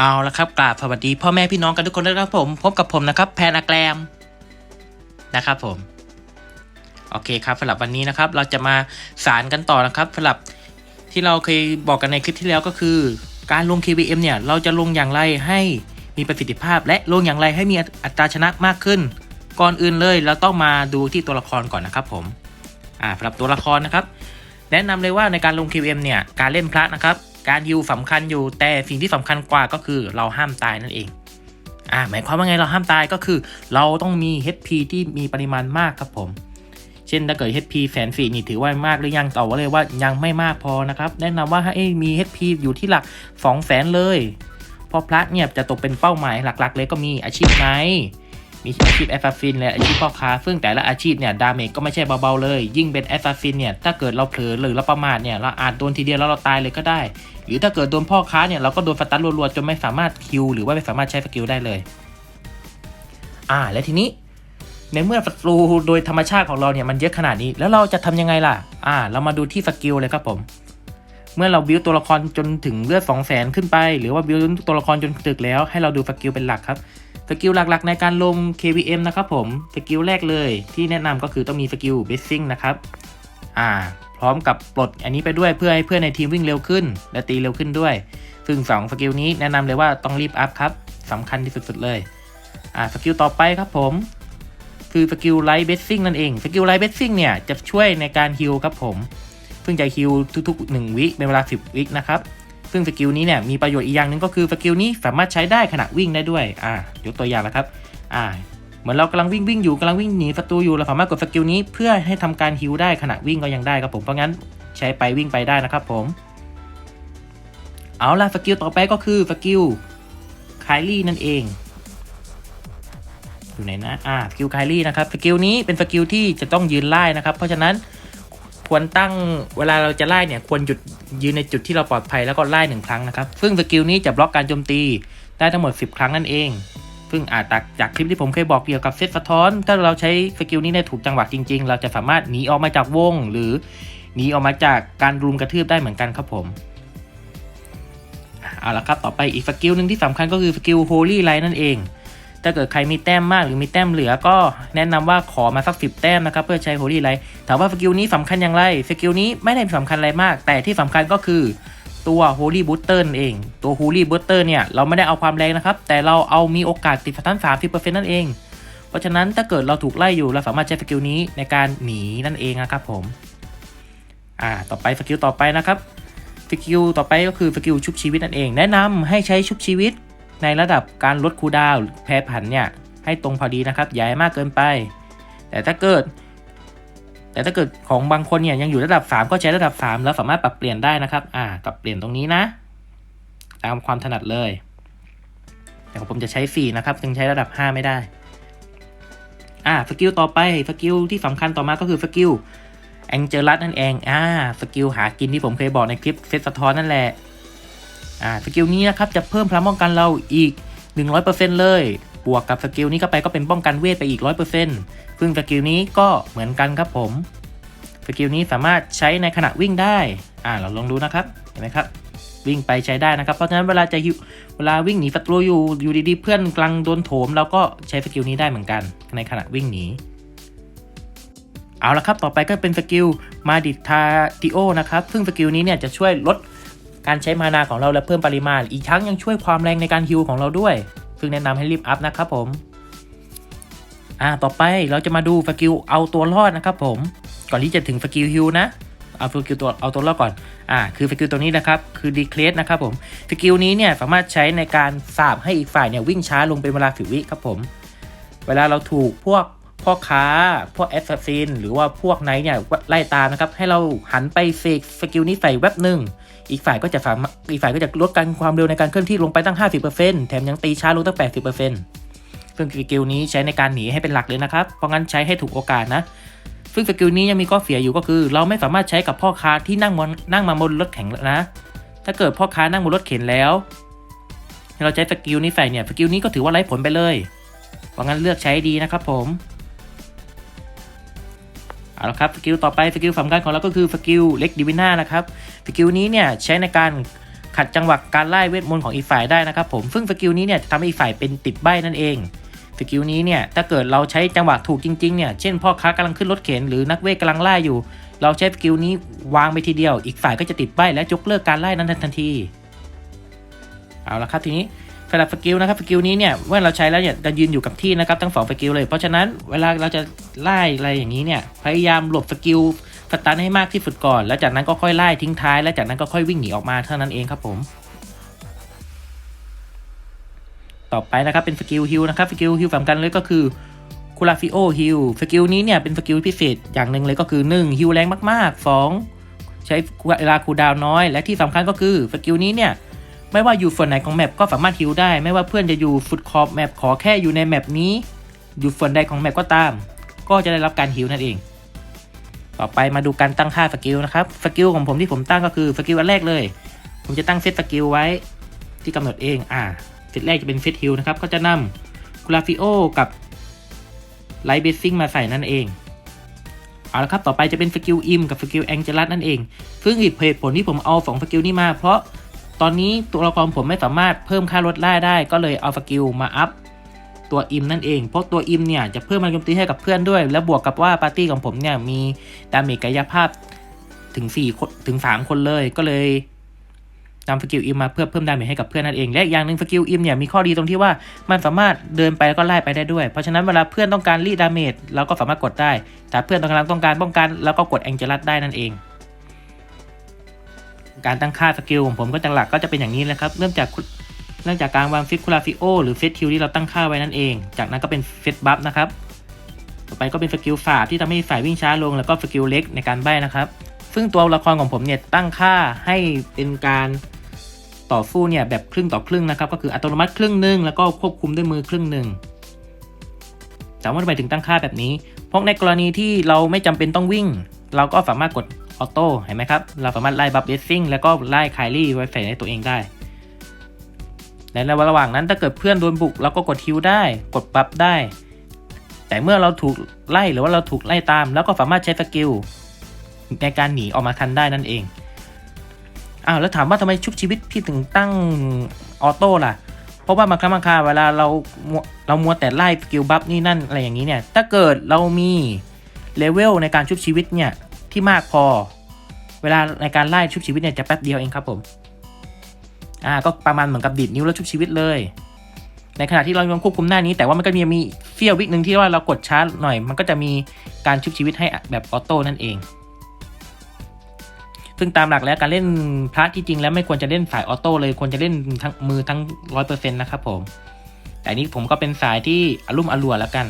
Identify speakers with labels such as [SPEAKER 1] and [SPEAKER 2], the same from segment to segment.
[SPEAKER 1] เอาละครับกราบสวัสดีพ่อแม่พี่น้องกันทุกคนด้วยครับผม พบกับผมนะครับแพนอาแกรมนะครับผม โอเคครับสำหรับวันนี้นะครับ เราจะมาสารกันต่อนะครับสำหรับที่เราเคยบอกกันในคลิปที่แล้วก็คือ การลง KVM เนี่ย เราจะลงอย่างไรให้มีประสิทธิภาพ และลงอย่างไรให้มีอัตราชนะมากขึ้น ก่อนอื่นเลยเราต้องมาดูที่ตัวละครก่อนนะครับผมอ่าสำหรับตัวละครนะครับ แนะนำเลยว่าในการลง QM เนี่ยการเล่นพระนะครับ การฮิวสำคัญอยู่ แต่สิ่งที่สำคัญกว่าก็คือเราห้ามตายนั่นเองอ่าหมายความว่าไงเราห้ามตายก็คือ เราต้องมี HP ที่มีปริมาณมากครับผม เช่นถ้าเกิด HP แสนสี่นี่ถือว่ามากหรือยังตอบว่าเลยว่ายังไม่มากพอนะครับแนะนำว่าให้มี HP อยู่ที่หลัก2 0 0แสนเลยเพราะพระเนี่ยจะตกเป็นเป้าหมายหลักๆ เลยก็มีอาชีพไหนมีอาชีพแอสซัสซินและอาชีพพ่อค้า ซึ่งแต่ละอาชีพเนี่ยดาเมจก็ไม่ใช่เบาๆเลย ยิ่งเป็นแอสซัสซินเนี่ยถ้าเกิดเราเผลอหรือเราประมาทเนี่ยเราอาจโดนทีเดียวแล้วเราตายเลยก็ได้ หรือถ้าเกิดโดนพ่อค้าเนี่ยเราก็โดนฟันตันรัวๆจนไม่สามารถคิวหรือว่าไม่สามารถใช้สกิลได้เลย อ่าและทีนี้ในเมื่อศัตรูโดยธรรมชาติของเราเนี่ยมันเยอะขนาดนี้ แล้วเราจะทำยังไงล่ะ อ่า เรามาดูที่สกิลเลยครับผม เมื่อเราบิวตัวละครจนถึงเลือด2 0 0 0 0 0ขึ้นไป หรือว่าบิวตัวละครจนถึกแล้วให้เราดูสกิลเป็นหลักครับสกิลหลักๆในการลง KVM นะครับผม สกิลแรกเลยที่แนะนำก็คือต้องมีสกิล b a s s i n g นะครับ อ่า พร้อมกับปลดอันนี้ไปด้วยเพื่อให้เพื่อนในทีมวิ่งเร็วขึ้น และตีเร็วขึ้นด้วย ซึ่ง 2 สกิลนี้แนะนำเลยว่าต้องรีบอัพครับสำคัญที่สุดๆเลยอ่าสกิลต่อไปครับผม คือสกิลไลท์เบสซิ่งนั่นเองสกิลไลท์เบสซิ่งเนี่ยจะช่วยในการฮิลครับผม ซึ่งจะฮิลทุกๆ 1 วิเป็นเวลา 10 วินะครับซึ่งสกิลนี้เนี่ยมีประโยชน์อีกอย่างหนึ่งก็คือสกิลนี้สามารถใช้ได้ขณะวิ่งได้ด้วยอ่ายกตัวอย่างนะครับอ่า มือนเรากำลังวิ่งวิ่งอยู่กำลังวิ่งหนีศัตรูอยู่เราสามารถกดสกิลนี้เพื่อให้ทำการฮิลได้ขณะวิ่งก็ยังได้ครับผมเพราะงั้นใช้ไปวิ่งไปได้นะครับผม เอาล่ะสกิลต่อไปก็คือสกิลไคลี่นั่นเองอยู่ไหนนะอ่าสกิลไคลี่นะครับสกิลนี้เป็นสกิลที่จะต้องยืนไล่นะครับ เพราะฉะนั้นควรตั้งเวลาเราจะไล่เนี่ยควรหยุดยืนในจุดที่เราปลอดภัยแล้วก็ไล่หนึ่งครั้งนะครับ ซึ่งสกิลนี้จะบล็อกการโจมตีได้ทั้งหมด 10 ครั้งนั่นเอง ซึ่งอาจจากจากคลิปที่ผมเคยบอกเกี่ยวกับเซตสะท้อน ถ้าเราใช้สกิลนี้ในถูกจังหวะจริง ๆ เราจะสามารถหนีออกมาจากวง หรือหนีออกมาจากการรุมกระทืบได้เหมือนกันครับผมเอาละครับต่อไปอีกสกิลหนึ่งที่สำคัญก็คือสกิล Holy Light นั่นเอง ถ้าเกิดใครมีแต้มมากหรือมีแต้มเหลือก็แนะนำว่าขอมาสักสิบแต้มนะครับเพื่อใช้โฮลี่ไลท์ถามว่าสกิลนี้สำคัญอย่างไรสกิลนี้ไม่ได้สำคัญอะไรมาก แต่ที่สำคัญก็คือ ตัวโฮลี่บูสเตอร์เอง ตัวโฮลี่บูสเตอร์เนี่ย เราไม่ได้เอาความแรงนะครับ แต่เราเอามีโอกาสติดสตัน30%นั่นเอง เพราะฉะนั้นถ้าเกิดเราถูกไล่อยู่เราสามารถใช้สกิลนี้ในการหนีนั่นเองนะครับผม อ่า ต่อไปสกิลต่อไปนะครับสกิลต่อไปก็คือสกิลชุบชีวิตนั่นเอง แนะนำให้ใช้ชุบชีวิตในระดับการลดคูดาวแพรผันเนี่ยให้ตรงพอดีนะครับอย่าให้มากเกินไป แต่ถ้าเกิด แต่ถ้าเกิดของบางคนเนี่ยยังอยู่ระดับ 3 ก็ใช้ระดับ 3 แล้วสามารถปรับเปลี่ยนได้นะครับ อ่า ปรับเปลี่ยนตรงนี้นะ ตามความถนัดเลย แต่ของผมจะใช้ 4 นะครับจึงใช้ระดับ 5 ไม่ได้ อ่า สกิลต่อไป สกิลที่สำคัญต่อมาก็คือสกิลแองเจลัสนั่นเอง อ่า สกิลหากินที่ผมเคยบอกในคลิปเซตสะท้อนนั่นแหละ อ่า สกิลนี้นะครับจะเพิ่มพลังป้องกันเราอีก 100%เลย บวกกับสกิลนี้เข้าไปก็เป็นป้องกันเวทไปอีก 100%ซึ่งสกิลนี้ก็เหมือนกันครับผม สกิลนี้สามารถใช้ในขณะวิ่งได้ อ่าเราลองดูนะครับ เห็นไหมครับ วิ่งไปใช้ได้นะครับ เพราะฉะนั้นเวลาจะเวลาวิ่งหนีศัตรูอยู่อยู่ดีๆเพื่อนกลังโดนโถมเราก็ใช้สกิลนี้ได้เหมือนกัน ในขณะวิ่งหนีเอาละครับ ต่อไปก็เป็นสกิลมาดิทาติโอนะครับ ซึ่งสกิลนี้เนี่ยจะช่วยลดการใช้มานาของเราและเพิ่มปริมาณ อีกทั้งยังช่วยความแรงในการฮิลของเราด้วย ซึ่งแนะนำให้รีบอัพนะครับผมอ่าต่อไปเราจะมาดูสกิลเอาตัวรอดนะครับผมก่อนที่จะถึงสกิลฮิลนะเอาสกิลตัวเอาตัวรอดก่อนอ่าคือสกิลตัวนี้นะครับคือดีเคลสนะครับผมสกิลนี้เนี่ยสามารถใช้ในการสาบให้อีกฝ่ายเนี่ยวิ่งช้าลงเป็นเวลาสิวิครับผมเวลาเราถูกพวกพ่อค้า พวกแอสซัสซิน หรือว่าพวกไนท์เนี่ยไล่ตามนะครับ ให้เราหันไปเสกสกิลนี้ใส่แว็บหนึ่ง อีกฝ่ายก็จะสามาอีกฝ่ายก็จะลดการความเร็วในการเคลื่อนที่ลงไปตั้ง 50%แถมยังตีช้าลงตั้ง 80%ซึ่งสกิลนี้ใช้ในการหนีให้เป็นหลักเลยนะครับ เพราะงั้นใช้ให้ถูกโอกาสนะซึ่งสกิลนี้ยังมีข้อเสียอยู่ก็คือ เราไม่สามารถใช้กับพ่อค้าที่นั่งบนนั่งมาบนรถแข็งนะ ถ้าเกิดพ่อค้านั่งบนรถเข็นแล้ว เราใช้สกิลนี้ใส่เนี่ยสกิลนี้ก็ถือว่าไร้ผลไปเลยเพราะงั้นเลือกใช้ดีนะครับผม เอาละครับสกิลต่อไปสกิลสำคัญของเราก็คือสกิลเล็กดิวิน่านะครับสกิลนี้เนี่ยใช้ในการขัดจังหวะการไล่เวทมนต์ของอีกฝ่ายได้นะครับผมซึ่งสกิลนี้เนี่ยจะทำให้อีกฝ่ายเป็นติดใบนั่นเองสกิลนี้เนี่ยถ้าเกิดเราใช้จังหวะถูกจริงๆเนี่ยเช่นพ่อค้ากำลังขึ้นรถเข็นหรือนักเวทกำลังไล่อยู่ เราใช้สกิลนี้วางไปทีเดียว อีกฝ่ายก็จะติดใบและยกเลิกการไล่นั้นทันที เอาละครับทีนี้ สำหรับสกิลนะครับสกิลนี้เนี่ยเมื่อเราใช้แล้วเนี่ยจะยืนอยู่กับที่นะครับทั้งสองสกิลเลย เพราะฉะนั้นเวลาเราจะไล่อะไรอย่างนี้เนี่ยพยายามหลบสกิลสตันให้มากที่สุดก่อน แล้วจากนั้นก็ค่อยไล่ทิ้งท้าย แล้วจากนั้นก็ค่อยวิ่งหนีออกมาเท่านั้นเองครับผม ต่อไปนะครับเป็นสกิลฮิลนะครับสกิลฮิลสำคัญเลยก็คือคูลาฟิโอฮิลสกิลนี้เนี่ยเป็นสกิลพิเศษอย่างหนึ่งเลยก็คือ1ฮิลแรงมากๆ 2 ใช้เวลาคูลดาวน์น้อย และที่สำคัญก็คือสกิลนี้เนี่ย ไม่ว่าอยู่ส่วนไหนของแมปก็สามารถฮิลได้ ไม่ว่าเพื่อนจะอยู่ฟุตขอบแมปขอแค่อยู่ในแมปนี้ อยู่ส่วนใดของแมปก็ตาม ก็จะได้รับการฮิลนั่นเอง ต่อไปมาดูการตั้งค่าสกิลนะครับ สกิลของผมที่ผมตั้งก็คือสกิลอันแรกเลย ผมจะตั้งเซตสกิลไว้ที่กำหนดเอง อ่า เซตแรกจะเป็นเซตฮิลนะครับ ก็จะนำกราฟิโอกับไลท์เบสซิ่งมาใส่นั่นเอง เอาละครับ ต่อไปจะเป็นสกิลอิมกับสกิลแองเจลัสนั่นเอง ซึ่งอีกเหตุผลที่ผมเอาสองสกิลนี้มาเพราะ ตอนนี้ตัวละครผมไม่สามารถเพิ่มค่าลดล่าได้ ก็เลยเอาสกิลมาอัพตัวอิมนั่นเอง เพราะตัวอิมเนี่ยจะเพิ่มมันโจมตีให้กับเพื่อนด้วย และบวกกับว่าปาร์ตี้ของผมเนี่ยมีดาเมจกายภาพถึง4ถึง 3 คนเลยก็เลยนำสกิลอิมมาเพื่อเพิ่มดาเมจให้กับเพื่อนนั่นเอง และอย่างหนึ่งสกิลอิมเนี่ยมีข้อดีตรงที่ว่ามันสามารถเดินไปแล้วก็ไล่ไปได้ด้วย เพราะฉะนั้นเวลาเพื่อนต้องการรีดดาเมจเราก็สามารถกดได้ แต่เพื่อนต้องการต้องการป้องกัน แล้วก็กดแองเจลัสได้นั่นเอง การตั้งค่าสกิลของผมก็จังหลักก็จะเป็นอย่างนี้เลยครับ เริ่มจากเริ่มจากการวางฟิตคูลาฟิโอหรือเฟสคิวที่เราตั้งค่าไว้นั่นเอง จากนั้นก็เป็นเฟสบัฟนะครับ ต่อไปก็เป็นสกิลฝาบที่ทำให้ฝ่ายวิ่งช้าลง แล้วก็สกิลเล็กในการใบ้นะครับ ซึ่งตัวละครของผมเนี่ยตั้งค่าให้เป็นการต่อสู้เนี่ยแบบครึ่งต่อครึ่งนะครับ ก็คืออัตโนมัติครึ่งหนึ่งแล้วก็ควบคุมด้วยมือครึ่งหนึ่งแต่ว่าทำไมถึงตั้งค่าแบบนี้ เพราะในกรณีที่เราไม่จำเป็นต้องวิ่ง เราก็สามารถกด ออโต้เห็นไหมครับ เราสามารถไล่บัฟเดซซิ่งแล้วก็ไล่ไคลี่ไว้ใส่ในตัวเองได้และในระหว่างนั้นถ้าเกิดเพื่อนโดนบุกเราก็กดฮิวได้ กดบัฟได้ แต่เมื่อเราถูกไล่หรือว่าเราถูกไล่ตาม แล้วก็สามารถใช้สกิลในการหนีออกมาทันได้นั่นเองอ้าวแล้วถามว่าทำไมชุบชีวิตพี่ถึงตั้งออโต้ล่ะ เพราะว่าบางครั้งบางคราเวลาเราเรามัวแต่ไล่สกิลบัฟนี่นั่นอะไรอย่างนี้เนี่ย ถ้าเกิดเรามีเลเวลในการชุบชีวิตเนี่ย ที่มากพอ เวลาในการไล่ชุบชีวิตเนี่ยจะแป๊บเดียวเองครับผม อ่าก็ประมาณเหมือนกับดีดนิ้วแล้วชุบชีวิตเลย ในขณะที่เรายังควบคุมหน้านี้ แต่ว่ามันก็มีมีเฟี้ยววิกหนึ่งที่ว่าเรากดช้าหน่อย มันก็จะมีการชุบชีวิตให้แบบออโต้นั่นเอง ซึ่งตามหลักแล้วการเล่นพระที่จริงแล้วไม่ควรจะเล่นสายออโต้เลยควรจะเล่นทั้งมือทั้งร้อยเปอร์เซ็นต์นะครับผม แต่นี้ผมก็เป็นสายที่อารมณ์อรัวแล้วกัน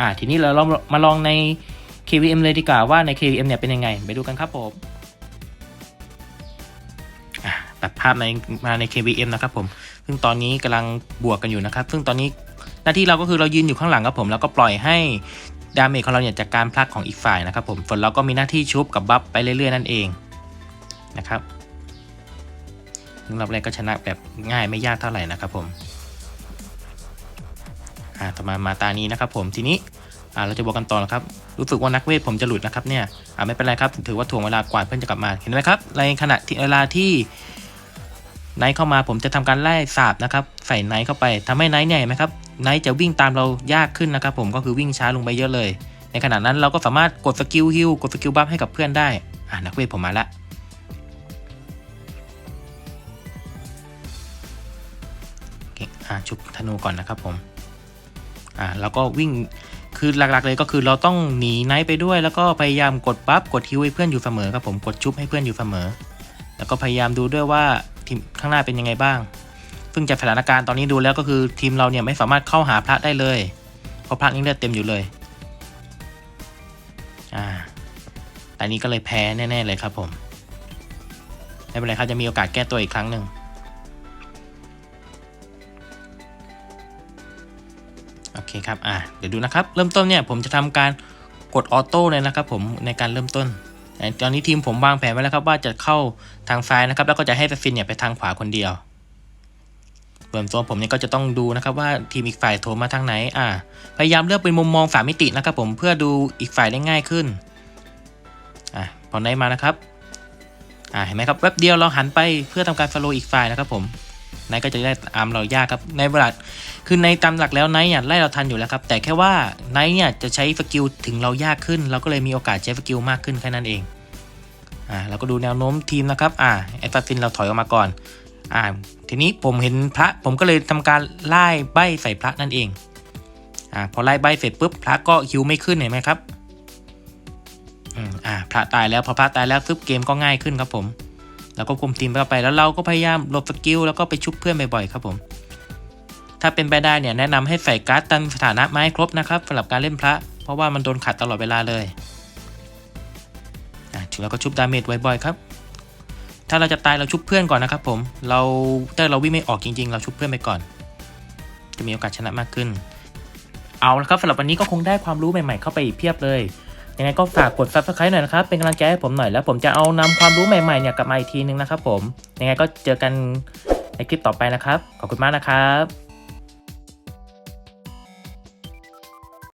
[SPEAKER 1] อ่าทีนี้เราลองมาลองใน KVM เลยดีกว่าว่าใน KVM เนี่ยเป็นยังไง ไปดูกันครับผมอะตัดภาพในมาใน KVM นะครับผม ซึ่งตอนนี้กำลังบวกกันอยู่นะครับ ซึ่งตอนนี้หน้าที่เราก็คือเรายืนอยู่ข้างหลังครับผม แล้วก็ปล่อยให้ดาเมจของเราเนี่ยจากการพลักของอีกฝ่ายนะครับผมส่วนเราก็มีหน้าที่ชุบกับบัฟไปเรื่อยๆนั่นเองนะครับซึ่งรอบแรกก็ชนะแบบง่ายไม่ยากเท่าไหร่นะครับผม อ่าต่อมามาตานี้นะครับผมทีนี้ อ่าเราจะบอกกันต่อนะครับ รู้สึกว่านักเวทผมจะหลุดนะครับเนี่ยอ่าไม่เป็นไรครับ ถือว่าถ่วงเวลากว่าเพื่อนจะกลับมา เห็นไหมครับ ในขณะที่เวลาที่ไนท์เข้ามาผมจะทำการไล่สาบนะครับ ใส่ไนท์เข้าไปทำให้ไนท์เนี่ยเห็นไหมครับไนท์จะวิ่งตามเรายากขึ้นนะครับ ผมก็คือวิ่งช้าลงไปเยอะเลย ในขณะนั้นเราก็สามารถกดสกิลฮิลกดสกิลบัฟให้กับเพื่อนได้อ่านักเวทผมมาละอ่าชุบธนูก่อนนะครับผมอ่าแล้วก็วิ่ง คือหลักๆเลยก็คือเราต้องหนีไนท์ไปด้วย แล้วก็พยายามกดบัฟกดฮิวให้เพื่อนอยู่เสมอครับผมกดชุบให้เพื่อนอยู่เสมอ แล้วก็พยายามดูด้วยว่าทีมข้างหน้าเป็นยังไงบ้าง ซึ่งจากสถานการณ์ตอนนี้ดูแล้วก็คือทีมเราเนี่ยไม่สามารถเข้าหาพระได้เลยเพราะพระยังเลือดเต็มอยู่เลยอ่าแต่นี้ก็เลยแพ้แน่ๆเลยครับผมไม่เป็นไรครับจะมีโอกาสแก้ตัวอีกครั้งหนึ่ง คครับอะเดี๋ยวดูนะครับเริ่มต้นเนี่ยผมจะทำการกดออโต้เลยนะครับผมในการเริ่มต้นตอนนี้ทีมผมวางแผนไว้แล้วครับว่าจะเข้าทางซ้ายนะครับ แล้วก็จะให้ฟินเนี่ยไปทางขวาคนเดียวส่วนตัวผมเนี่ยก็จะต้องดูนะครับว่าทีมอีกฝ่ายโทรมาทางไหนอ่าพยายามเลือกเป็นมุมมองสามมิตินะครับผมเพื่อดูอีกฝ่ายได้ง่ายขึ้นอะพอได้มานะครับอ่าเห็นไหมครับแวบเดียวเราหันไปเพื่อทำการ follow อีกฝ่ายนะครับผม ไนท์ก็จะได้ตามเรายากครับในเวลาคือในตามหลักแล้วไนท์เนี่ยไล่เราทันอยู่แล้วครับ แต่แค่ว่าไนท์เนี่ยจะใช้สกิลถึงเรายากขึ้น เราก็เลยมีโอกาสใช้สกิลมากขึ้นแค่นั้นเองอ่าเราก็ดูแนวโน้มทีมนะครับอ่าไอฟาฟินเราถอยออกมาก่อนอ่าทีนี้ผมเห็นพระผมก็เลยทำการไล่ใบใส่พระนั่นเองอ่าพอไล่ใบเสร็จปุ๊บพระก็ฮิวไม่ขึ้นเห็นไหมครับอ่าพระตายแล้วพอพระตายแล้วซึบเกมก็ง่ายขึ้นครับผม แล้วก็คุมทีมเข้าไปแล้วเราก็พยายามหลบสกิลแล้วก็ไปชุบเพื่อนบ่อยๆครับผม ถ้าเป็นไปได้เนี่ยแนะนำให้ใส่การ์ดตันสถานะไม้ครบนะครับสำหรับการเล่นพระ เพราะว่ามันโดนขัดตลอดเวลาเลยอะแล้วก็ชุบดาเมจบ่อยๆครับถ้าเราจะตายเราชุบเพื่อนก่อนนะครับผม เราถ้าเราวิ่งไม่ออกจริง ๆ เราชุบเพื่อนไปก่อน จะมีโอกาสชนะมากขึ้น เอาละครับสำหรับวันนี้ก็คงได้ความรู้ใหม่ ๆ เข้าไปอีกเพียบเลย ยังไงก็ฝากกด subscribe หน่อยนะครับ เป็นกำลังใจให้ผมหน่อยแล้ว ผมจะเอานำความรู้ใหม่ๆเนี่ยกลับมาอีกทีนึงนะครับผม ยังไงก็เจอกันในคลิปต่อไปนะครับ ขอบคุณมากนะครับ